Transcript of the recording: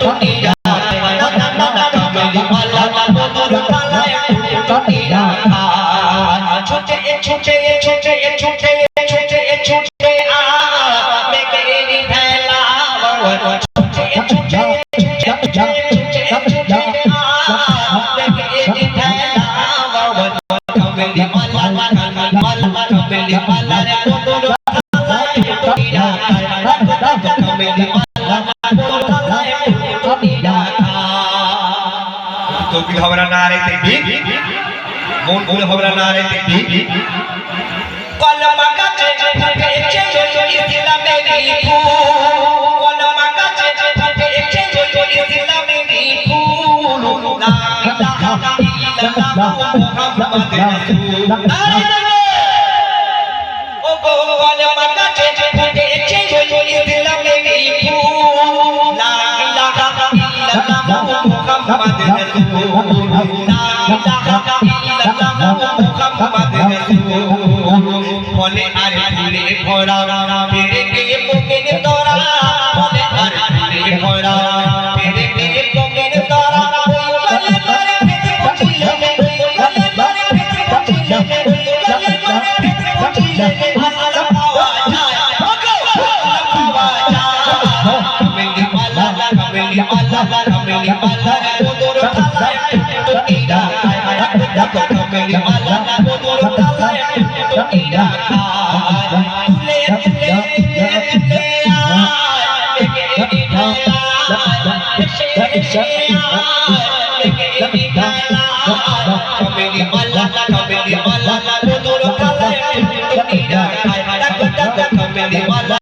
টুটিয়া কামেলি মালা বদর কালায় টুটিয়া ছুটে ছুটে ছুটে ছুটে ছুটে ছুটে আ মেঘেরি ভেলা ছুটে ছুটে ছুটে ছুটে ছুটে আ মেঘেরি ভেলা কামেলি মালা মালা কামেলি মালা রে বদর কালায় টুটিয়া কামেলি মালা বদর কালায় টুটিয়া তকবির হবে না নারে তাকবীর মন ভুলে হবে না নারে তাকবীর কলমা কাছে ফুটেছে ইসলামেরই ফুল কলমা কাছে ফুটেছে ইসলামেরই ফুল লা ইলাহা ইল্লাল্লাহ মুহাম্মাদুর রাসূল ও গো কলমা কাছে ইল্লাল্লাহ মুহাম্মাদুর রাসূল লা ইলাহা ইল্লাল্লাহ মুহাম্মাদুর রাসূল ফলে আর ফুলে ভরা পেরে পেয়ে পোকের তরা ফলে আর ফুলে ভরা পেরে পেয়ে পোকের তরা গলে গলে ফেটে পচিলে ওই গলে গলে ফেটে পচিলে ওই গলে গলে ফেটে পচিলে আল্লাহ পাওয়া যায় আল্লাহ পাওয়া যায় মালা কামেলি মালা কামেলি মালা বদর কালায় টুটিরা কামেলি মালা বদর কালায় টুটিরা তুলে তুলে তুলে কামেলি মালা কামেলি মালা বদর কালায় টুটিরা কামেলি মালা